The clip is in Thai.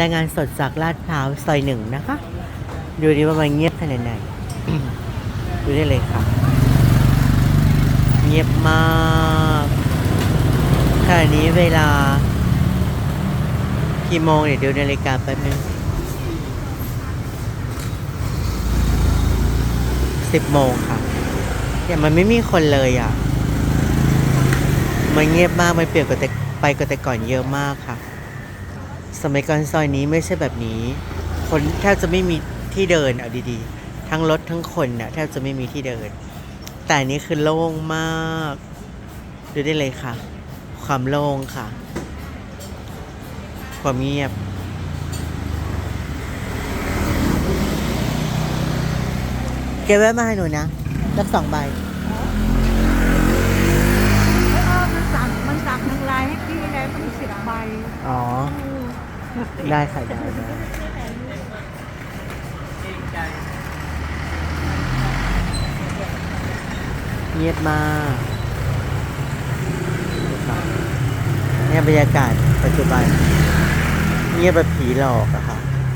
รายงานสดจากลาดพร้าวซอยหนึ่งนะคะ ดูดิว่ามันเงียบขนาดไหน ดูได้เลยค่ะ เงียบมากขณะนี้เวลากี่โมงเดี๋ยวดูนาฬิกาแป๊บนึงสิบโมงค่ะแต่มันไม่มีคนเลยอะ มันเงียบมาก มันเปลี่ยนกว่าแต่ไปกว่าแต่ก่อนเยอะมากค่ะ สมัยก่อนซอยนี้ไม่ใช่แบบนี้ คนแทบจะไม่มีที่เดินเอาดีๆ ทั้งรถทั้งคนน่ะแทบจะไม่มีที่เดิน แต่อันนี้คือโล่งมาก ดูได้เลยค่ะ ความโล่งค่ะ ความเงียบเก็บไว้มาให้หนูนะสักสองใบเออมันสั่งมันสั่งทางไลน์ให้พี่เลยต้องสิบใบ อ๋อ ได้ค่ะได้ได้เงียบมากเนี่ยบรรยากาศปัจจุบัน เงียบแบบผีหลอกอะค่ะ